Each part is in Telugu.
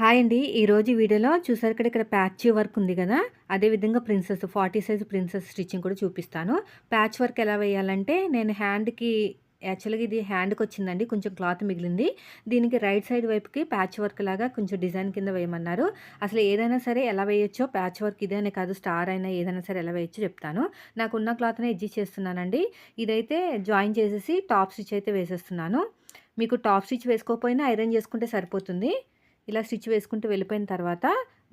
హాయ్ అండి. ఈరోజు వీడియోలో చూసారు ఇక్కడ ఇక్కడ ప్యాచ్ వర్క్ ఉంది కదా అదేవిధంగా princess forty size princess stitching కూడా చూపిస్తాను. ప్యాచ్ వర్క్ ఎలా వేయాలంటే నేను హ్యాండ్కి యాక్చువల్గా ఇది హ్యాండ్కి వచ్చిందండి కొంచెం క్లాత్ మిగిలింది. దీనికి రైట్ సైడ్ వైపుకి ప్యాచ్ వర్క్ లాగా కొంచెం డిజైన్ కింద వేయమన్నారు. అసలు ఏదైనా సరే ఎలా వేయొచ్చో ప్యాచ్ వర్క్ ఇదేనే కాదు స్టార్ అయినా ఏదైనా సరే ఎలా వేయొచ్చో చెప్తాను. నాకు ఉన్న క్లాత్నే ఎడ్జి చేస్తున్నానండి. ఇదైతే జాయిన్ చేసేసి టాప్ స్టిచ్ అయితే వేసేస్తున్నాను. మీకు టాప్ స్టిచ్ వేసుకోకపోయినా ఐరన్ చేసుకుంటే సరిపోతుంది. ఇలా స్టిచ్ వేసుకుంటూ వెళ్ళిపోయిన తర్వాత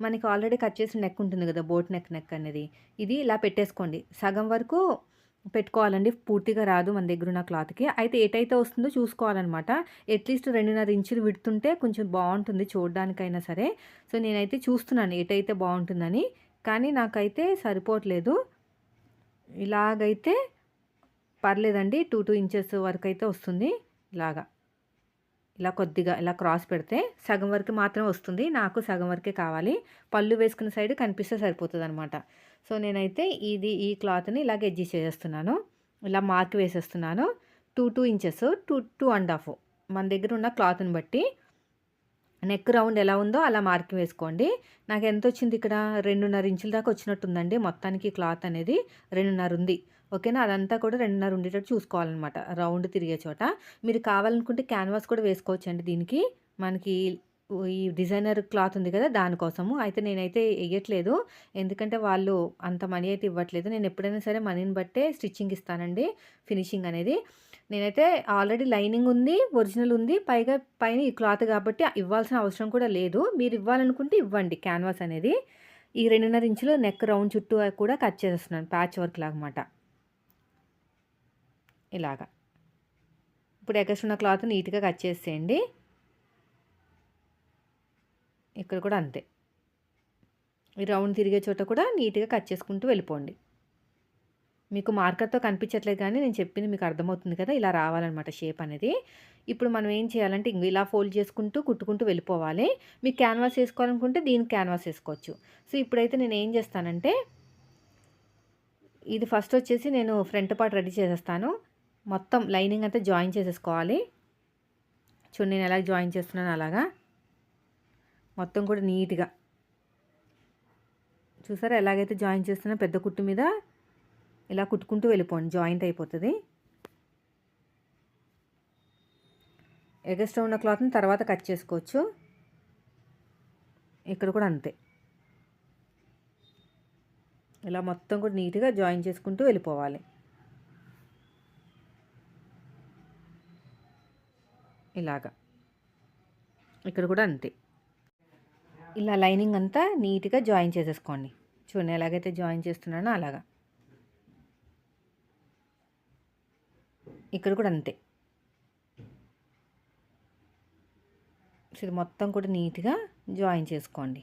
మనకి ఆల్రెడీ కట్ చేసిన నెక్ ఉంటుంది కదా బోట్ నెక్ నెక్ అనేది. ఇది ఇలా పెట్టేసుకోండి. సగం వరకు పెట్టుకోవాలండి. పూర్తిగా రాదు మన దగ్గర ఉన్న క్లాత్కి. అయితే ఎటైతే వస్తుందో చూసుకోవాలన్నమాట. అట్లీస్ట్ రెండున్నర ఇంచులు విడుతుంటే కొంచెం బాగుంటుంది చూడడానికైనా సరే. సో నేనైతే చూస్తున్నాను ఎటైతే బాగుంటుందని. కానీ నాకైతే సరిపోవట్లేదు. ఇలాగైతే పర్లేదండి. టూ టూ ఇంచెస్ వరకు అయితే వస్తుంది. ఇలాగా. ఇలా కొద్దిగా ఇలా క్రాస్ పెడితే సగం వరకు మాత్రం వస్తుంది. నాకు సగం వరకే కావాలి. పళ్ళు వేసుకున్న సైడ్ కనిపిస్తే సరిపోతుంది అనమాట సో నేనైతే ఇది ఈ క్లాత్ని ఇలాగ ఎడ్జి చేసేస్తున్నాను. ఇలా మార్క్ వేసేస్తున్నాను. Two two inches two two and half మన దగ్గర ఉన్న క్లాత్ని బట్టి. నెక్ రౌండ్ ఎలా ఉందో అలా మార్కింగ్ వేసుకోండి. నాకు ఎంత వచ్చింది ఇక్కడ? రెండున్నర ఇంచుల దాకా వచ్చినట్టుందండి. మొత్తానికి క్లాత్ అనేది రెండున్నర ఉంది. ఓకేనా? అదంతా కూడా రెండున్నర ఉండేటట్టు చూసుకోవాలన్నమాట. రౌండ్ తిరిగే చోట. మీరు కావాలనుకుంటే క్యాన్వాస్ కూడా వేసుకోవచ్చండి దీనికి. మనకి ఈ డిజైనర్ క్లాత్ ఉంది కదా దానికోసము. అయితే నేనైతే వేయట్లేదు ఎందుకంటే వాళ్ళు అంత మనీ అయితే ఇవ్వట్లేదు. నేను ఎప్పుడైనా సరే మనీని బట్టే స్టిచ్చింగ్ ఇస్తానండి ఫినిషింగ్ అనేది. నేనైతే ఆల్రెడీ లైనింగ్ ఉంది ఒరిజినల్ ఉంది. పైగా పైన ఈ క్లాత్ కాబట్టి ఇవ్వాల్సిన అవసరం కూడా లేదు. మీరు ఇవ్వాలనుకుంటే ఇవ్వండి క్యాన్వాస్ అనేది. ఈ రెండున్నర ఇంచులు నెక్ రౌండ్ చుట్టూ కూడా కట్ చేస్తున్నాను ప్యాచ్ వర్క్ లాగమాట. ఇలాగా. ఇప్పుడు ఎగస్ట్ ఉన్న క్లాత్ నీట్గా కట్ చేసేయండి. ఇక్కడ కూడా అంతే. ఈ రౌండ్ తిరిగే చోట కూడా నీట్గా కట్ చేసుకుంటూ వెళ్ళిపోండి. మీకు మార్కర్తో కనిపించట్లేదు కానీ నేను చెప్పింది మీకు అర్థమవుతుంది కదా ఇలా రావాలన్నమాట షేప్ అనేది. ఇప్పుడు మనం ఏం చేయాలంటే ఇంక ఇలా ఫోల్డ్ చేసుకుంటూ కుట్టుకుంటూ వెళ్ళిపోవాలి. మీకు క్యాన్వాస్ వేసుకోవాలనుకుంటే దీనికి క్యాన్వాస్ వేసుకోవచ్చు. సో ఇప్పుడైతే నేను ఏం చేస్తానంటే ఇది ఫస్ట్ వచ్చేసి నేను ఫ్రంట్ పార్ట్ రెడీ చేసేస్తాను. మొత్తం లైనింగ్ అంతా జాయిన్ చేసేసుకోవాలి. చూడండి నేను ఎలా జాయిన్ చేస్తున్నాను అలాగా. మొత్తం కూడా నీట్గా. చూసారా ఎలాగైతే జాయిన్ చేస్తున్నా పెద్ద కుట్టు మీద ఇలా కుట్టుకుంటూ వెళ్ళిపోండి. జాయింట్ అయిపోతుంది. ఎగస్ట్రా ఉన్న క్లాత్ని తర్వాత కట్ చేసుకోవచ్చు. ఇక్కడ కూడా అంతే. ఇలా మొత్తం కూడా నీట్గా జాయిన్ చేసుకుంటూ వెళ్ళిపోవాలి. ఇలాగా. ఇక్కడ కూడా అంతే. ఇలా లైనింగ్ అంతా నీట్గా జాయిన్ చేసేసుకోండి. చూడండి ఎలాగైతే జాయిన్ చేస్తున్నానో అలాగా. ఇక్కడ కూడా అంతే. ఇది మొత్తం కూడా నీట్గా జాయిన్ చేసుకోండి.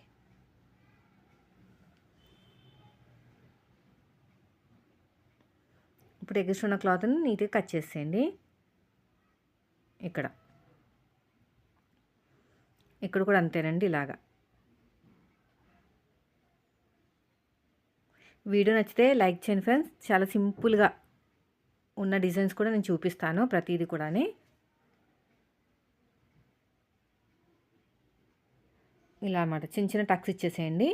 ఇప్పుడు ఎగురుస్తున్న క్లాత్ని నీట్గా కట్ చేసేయండి. ఇక్కడ. ఇక్కడ కూడా అంతేనండి ఇలాగా. వీడియో నచ్చితే లైక్ చేయండి ఫ్రెండ్స్. చాలా సింపుల్గా ఉన్న డిజైన్స్ కూడా నేను చూపిస్తాను ప్రతిదీ కూడా ఇలా అన్నమాట. చిన్న చిన్న టక్స్ ఇచ్చేసేయండి.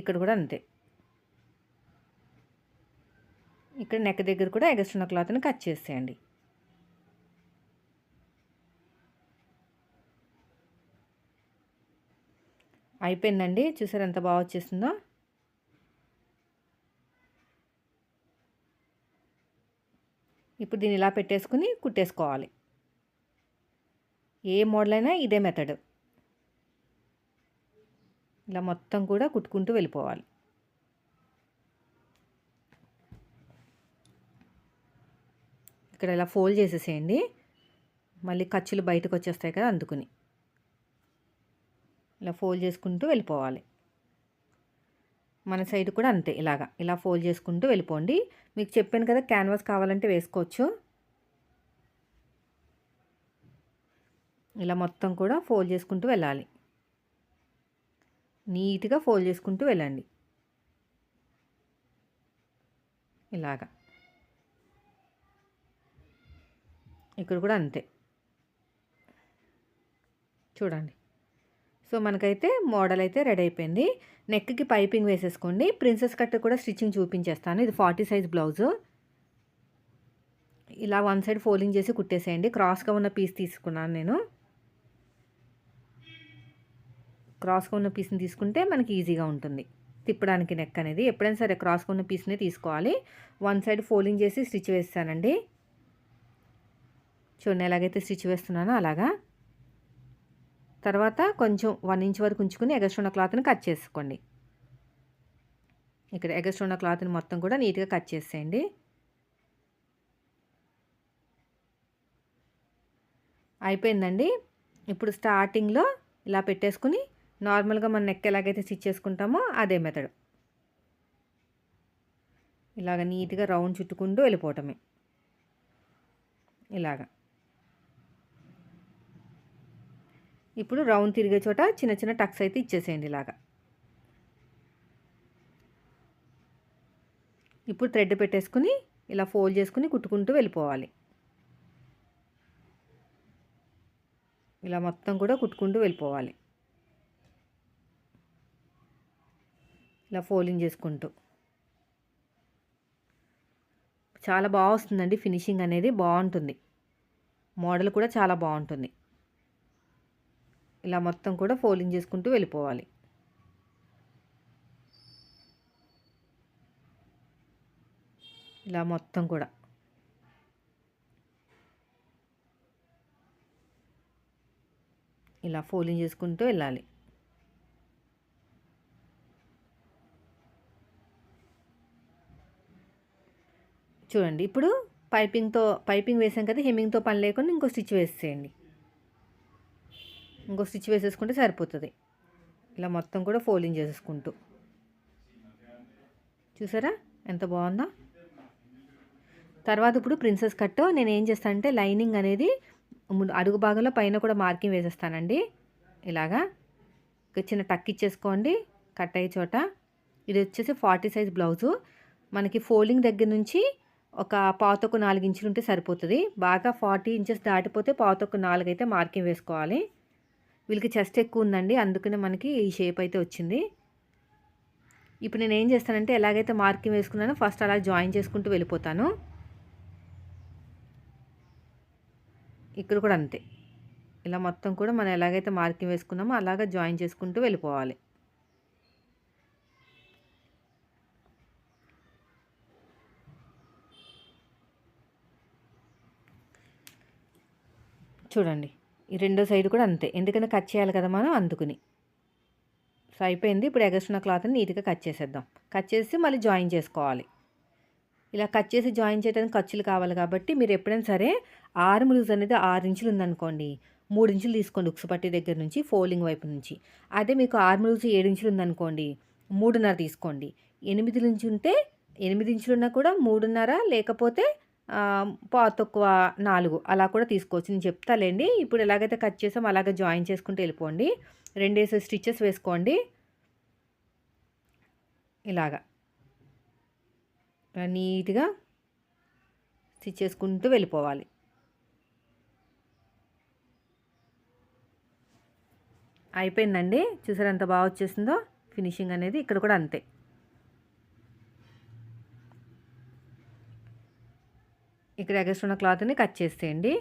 ఇక్కడ కూడా అంతే. ఇక్కడ నెక్ దగ్గర కూడా ఎగస్ట్రున్న క్లాత్ని కట్ చేసేయండి. అయిపోయిందండి. చూసారు ఎంత బాగా వచ్చేసిందో ఇప్పుడు దీన్ని ఇలా పెట్టేసుకుని కుట్టేసుకోవాలి. ఏ మోడల్ అయినా ఇదే మెథడ్ ఇలా మొత్తం కూడా కుట్టుకుంటూ వెళ్ళిపోవాలి. ఇక్కడ ఇలా ఫోల్డ్ చేసేసేయండి. మళ్ళీ ఖర్చులు బయటకు వచ్చేస్తాయి కదా అందుకుని. ఇలా ఫోల్డ్ చేసుకుంటూ వెళ్ళిపోవాలి. మన సైడ్ కూడా అంతే ఇలాగా. ఇలా ఫోల్డ్ చేసుకుంటూ వెళ్ళిపోండి. మీకు చెప్పాను కదా క్యాన్వాస్ కావాలంటే వేసుకోవచ్చు. ఇలా మొత్తం కూడా ఫోల్డ్ చేసుకుంటూ వెళ్ళాలి. నీట్గా ఫోల్డ్ చేసుకుంటూ వెళ్ళండి. ఇలాగా. ఇక్కడ కూడా అంతే. చూడండి. సో మనకైతే మోడల్ అయితే రెడీ అయిపోయింది. నెక్కి పైపింగ్ వేసేసుకోండి. ప్రిన్సెస్ కట్ కూడా స్టిచ్చింగ్ చూపించేస్తాను. ఇది ఫార్టీ సైజ్ బ్లౌజు. ఇలా వన్ సైడ్ ఫోల్డింగ్ చేసి కుట్టేసేయండి. క్రాస్గా ఉన్న పీస్ తీసుకున్నాను నేను. క్రాస్గా ఉన్న పీస్ని తీసుకుంటే మనకి ఈజీగా ఉంటుంది. తిప్పడానికి నెక్ అనేది. ఎప్పుడైనా సరే క్రాస్గా ఉన్న పీస్ని తీసుకోవాలి. వన్ సైడ్ ఫోల్డింగ్ చేసి స్టిచ్ వేస్తానండి. చూడండి ఎలాగైతే స్టిచ్ వేస్తున్నానో అలాగా. తర్వాత కొంచెం వన్ ఇంచ్ వరకు ఉంచుకుని ఎగస్ట్రున్న క్లాత్ని కట్ చేసుకోండి. ఇక్కడ ఎగస్ట్రున్న క్లాత్ని మొత్తం కూడా నీట్గా కట్ చేసేయండి. అయిపోయిందండి. ఇప్పుడు స్టార్టింగ్లో ఇలా పెట్టేసుకుని నార్మల్గా మన నెక్ ఎలాగైతే స్టిచ్ చేసుకుంటామో అదే మెథడ్. ఇలాగ నీట్గా రౌండ్ చుట్టుకుంటూ వెళ్ళిపోవటమే. ఇలాగా. ఇప్పుడు రౌండ్ తిరిగే చోట చిన్న చిన్న టక్స్ అయితే ఇచ్చేసేయండి ఇలాగా. ఇప్పుడు థ్రెడ్ పెట్టేసుకుని ఇలా ఫోల్డ్ చేసుకుని కుట్టుకుంటూ వెళ్ళిపోవాలి. ఇలా మొత్తం కూడా కుట్టుకుంటూ వెళ్ళిపోవాలి. ఇలా ఫోల్డింగ్ చేసుకుంటూ. చాలా బాగా వస్తుందండి ఫినిషింగ్ అనేది బాగుంటుంది. మోడల్ కూడా చాలా బాగుంటుంది. ఇలా మొత్తం కూడా ఫోల్డింగ్ చేసుకుంటూ వెళ్ళిపోవాలి. ఇలా మొత్తం కూడా. ఇలా ఫోల్డింగ్ చేసుకుంటూ వెళ్ళాలి. చూడండి ఇప్పుడు పైపింగ్తో పైపింగ్ వేసాం కదా హెమ్మింగ్తో పని లేకుండా ఇంకో స్టిచ్ వేసేయండి. ఇంకో స్టిచ్ వేసేసుకుంటే సరిపోతుంది. ఇలా మొత్తం కూడా ఫోల్డింగ్ చేసేసుకుంటూ. చూసారా? ఎంత బాగుందో? తర్వాత ఇప్పుడు ప్రిన్సెస్ కట్. నేను ఏం చేస్తానంటే లైనింగ్ అనేది అడుగు భాగంలో పైన కూడా మార్కింగ్ వేసేస్తానండి. ఇలాగా. చిన్న టక్ ఇచ్చేసుకోండి. కట్ అయ్యే చోట. ఇది వచ్చేసి ఫార్టీ సైజ్ బ్లౌజు. మనకి ఫోల్డింగ్ దగ్గర నుంచి ఒక పాతొక్క నాలుగు ఇంచులు ఉంటే సరిపోతుంది. బాగా ఫార్టీ ఇంచెస్ దాటిపోతే పాతొక్క నాలుగు అయితే మార్కింగ్ వేసుకోవాలి. వీళ్ళకి చెస్ట్ ఎక్కువ ఉందండి. అందుకనే మనకి ఈ షేప్ అయితే వచ్చింది. ఇప్పుడు నేను ఏం చేస్తానంటే ఎలాగైతే మార్కింగ్ వేసుకున్నానో ఫస్ట్ అలా జాయిన్ చేసుకుంటూ వెళ్ళిపోతాను. ఇక్కడ కూడా అంతే. ఇలా మొత్తం కూడా మనం ఎలాగైతే మార్కింగ్ వేసుకున్నామో అలాగ జాయిన్ చేసుకుంటూ వెళ్ళిపోవాలి. చూడండి. ఈ రెండో సైడ్ కూడా అంతే. ఎందుకంటే కట్ చేయాలి కదా మనం అందుకుని. సో అయిపోయింది. ఇప్పుడు ఎగస్ట్రున్న క్లాత్ని నీట్గా కట్ చేసేద్దాం. కట్ చేసి మళ్ళీ జాయిన్ చేసుకోవాలి. ఇలా కట్ చేసి జాయిన్ చేయడానికి ఖర్చులు కావాలి కాబట్టి మీరు ఎప్పుడైనా సరే ఆర్మ్ లూజ్ అనేది ఆరు ఇంచులు ఉందనుకోండి మూడు ఇంచులు తీసుకోండి ఉక్సుపట్టి దగ్గర నుంచి ఫోల్డింగ్ వైపు నుంచి. అదే మీకు ఆర్మ్ లూజ్ ఏడు ఇంచులు ఉందనుకోండి మూడున్నర తీసుకోండి. ఎనిమిది నుంచి ఉంటే ఎనిమిది ఇంచులు ఉన్నా కూడా మూడున్నర లేకపోతే తక్కువ నాలుగు. అలా కూడా తీసుకోవచ్చు. నేను చెప్తాలేండి ఇప్పుడు ఎలాగైతే కట్ చేసాం అలాగే జాయిన్ చేసుకుంటూ వెళ్ళిపోండి. రెండేసి స్టిచ్చెస్ వేసుకోండి. ఇలాగా. నీట్గా స్టిచ్ చేసుకుంటూ వెళ్ళిపోవాలి. అయిపోయిందండి. చూసారు ఎంత బాగా వచ్చేసిందో? ఫినిషింగ్ అనేది ఇక్కడ కూడా అంతే. ఇక్కడ ఎగస్ట్ ఉన్న క్లాత్ని కట్ చేసేయండి.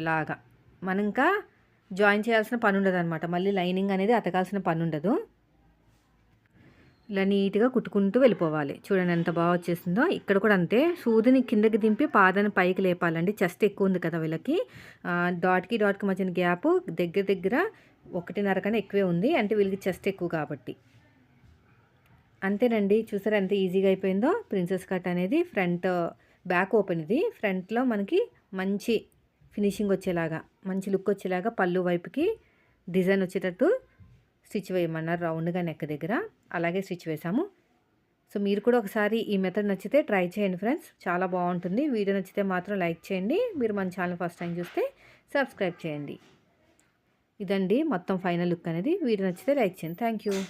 ఇలాగా. మనం ఇంకా జాయిన్ చేయాల్సిన పని ఉండదు అనమాట మళ్ళీ లైనింగ్ అనేది అతకాల్సిన పని ఉండదు. ఇలా నీట్గా కుట్టుకుంటూ వెళ్ళిపోవాలి. చూడండి ఎంత బాగా వచ్చేసిందో. ఇక్కడ కూడా అంతే. సూదిని కిందకి దింపి పాదాన్ని పైకి లేపాలండి. చెస్ట్ ఎక్కువ ఉంది కదా వీళ్ళకి. డాట్కి డాట్కి మధ్యన గ్యాప్ దగ్గర దగ్గర ఒకటిన్నర కన్నా ఎక్కువే ఉంది. అంటే వీళ్ళకి చెస్ట్ ఎక్కువ కాబట్టి. అంతేనండి. చూసారా ఎంత ఈజీగా అయిపోయిందో? ప్రిన్సెస్ కట్ అనేది ఫ్రంట్ బ్యాక్ ఓపెన్ ఇది. ఫ్రంట్లో మనకి మంచి ఫినిషింగ్ వచ్చేలాగా మంచి లుక్ వచ్చేలాగా పళ్ళు వైపుకి డిజైన్ వచ్చేటట్టు స్టిచ్ వేయమన్నారు రౌండ్గా నెక్ దగ్గర. అలాగే స్టిచ్ వేసాము సో మీరు కూడా ఒకసారి ఈ మెథడ్ నచ్చితే ట్రై చేయండి ఫ్రెండ్స్. చాలా బాగుంటుంది. వీడియో నచ్చితే మాత్రం లైక్ చేయండి. మీరు మన ఛానల్ ఫస్ట్ టైం చూస్తే సబ్స్క్రైబ్ చేయండి. ఇదండి మొత్తం ఫైనల్ లుక్ అనేది. వీడియో నచ్చితే లైక్ చేయండి. థ్యాంక్